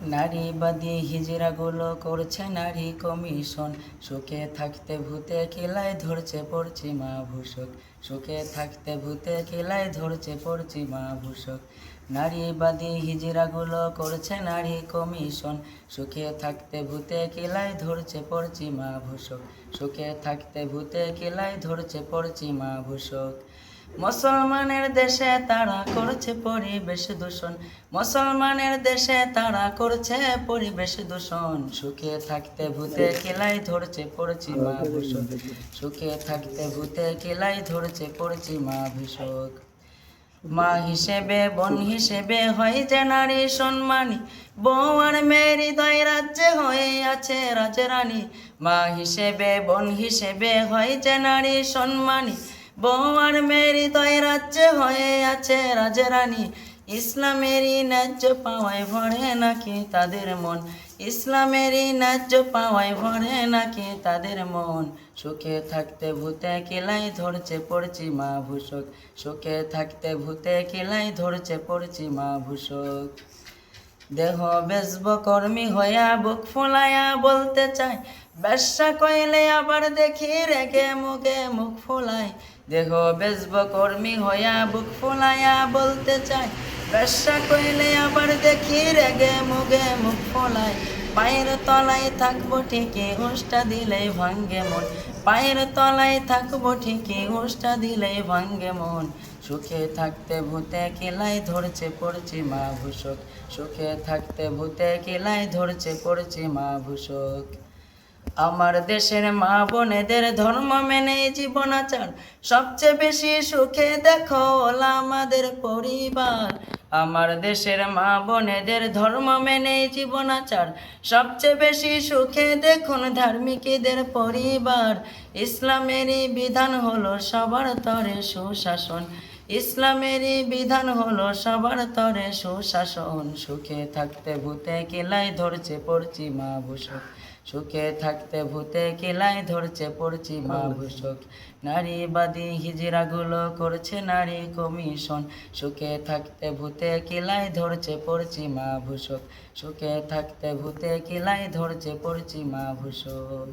নারীবাদী হিজড়াগুলো করছে নারী কমিশন। সুখে থাকতে ভূতে কিলায় ধরছে পশ্চিমা ভূষক। সুখে থাকতে ভূতে কিলায় ধরছে পশ্চিমা ভূষক। নারীবাদী হিজড়াগুলো করছে নারী কমিশন। সুখে থাকতে ভূতে কিলায় ধরছে পশ্চিমা ভূষক। সুখে থাকতে ভূতে কিলায় ধরছে পশ্চিমা ভূষক। মুসলমানের দেশে তারা করছে পরিবেশ দূষণ। মুসলমানের দেশে তারা করছে পরিবেশ দূষণ। সুখে থাকতে ভূতে কিলাই ধরছে পড়ছি মা ভূষক সুখে থাকতে ভূতে কিলাই ধরছে পড়ছি মা ভূষক। মা হিসেবে, বোন হিসেবে হয় যে নারী সম্মানী। বউ আর মেয়ের হৃদয় রাজ্যে হয়ে আছে রাজরানী। মা হিসেবে, বোন হিসেবে হয় যে নারী সম্মানী। বউ মেরি হৃদয় রাজ্যে হয়ে আছে রাজরানী। ইসলামেরই ন্যায্য পাওয়ায় ভরে নাকি তাদের মন। ইসলামেরই ন্যায্য পাওয়ায় ভরে নাকি তাদের মন। সুখে থাকতে ভূতে কিলাই ধরছে পড়ছি মা ভূষক। সুখে থাকতে ভূতে কিলাই ধরছে পড়ছি মা ভূষক। দেহ বেসব কর্মী হইয়া বুক ফুলাইয়া বলতে চাই ব্যবসা কইলে আবার দেখি রেগে মুখে মুখ ফুলাই। দেহ বেসব কর্মী হইয়া বুক ফুলাইয়া বলতে চাই ব্যবসা কইলে আবার দেখি রেগে মুগে মুখ ফুলাই। পায়ের তলায় থাকব ঠিকই হুঁসটা দিলেই ভাঙ্গে মন। পায়ের তলায় থাকব ঠিকই হুঁসটা দিলেই ভাঙ্গে মন। সুখে থাকতে ভূতে কিলাই ধরছে, পড়ছি মা ভূষক। সুখে থাকতে ভূতে কিলাই ধরছে, পড়ছি মা ভূষক। আমার দেশের মা বোনেদের ধর্ম মেনে জীবনাচার সবচেয়ে বেশি সুখে দেখো ওলা আমাদের পরিবার। আমার দেশের মা বোনেদের ধর্ম মেনে জীবনাচার সবচেয়ে বেশি সুখে দেখুন ধার্মিকদের পরিবার। ইসলামেরই বিধান হলো সবার তরে সুশাসন। ইসলামেরই বিধান হলো সবার তরে সুশাসন। সুখে থাকতে ভূতে কেলাই ধরছে পড়ছি মা ভূষক। সুখে থাকতে ভূতে কেলাই ধরছে পড়ছি মা ভূষক। নারীবাদী হিজড়াগুলো করছে নারী কমিশন। সুখে থাকতে ভূতে কেলাই ধরছে পড়ছি মা ভূষক। সুখে থাকতে ভূতে কেলাই ধরছে পড়ছি মা ভূষক।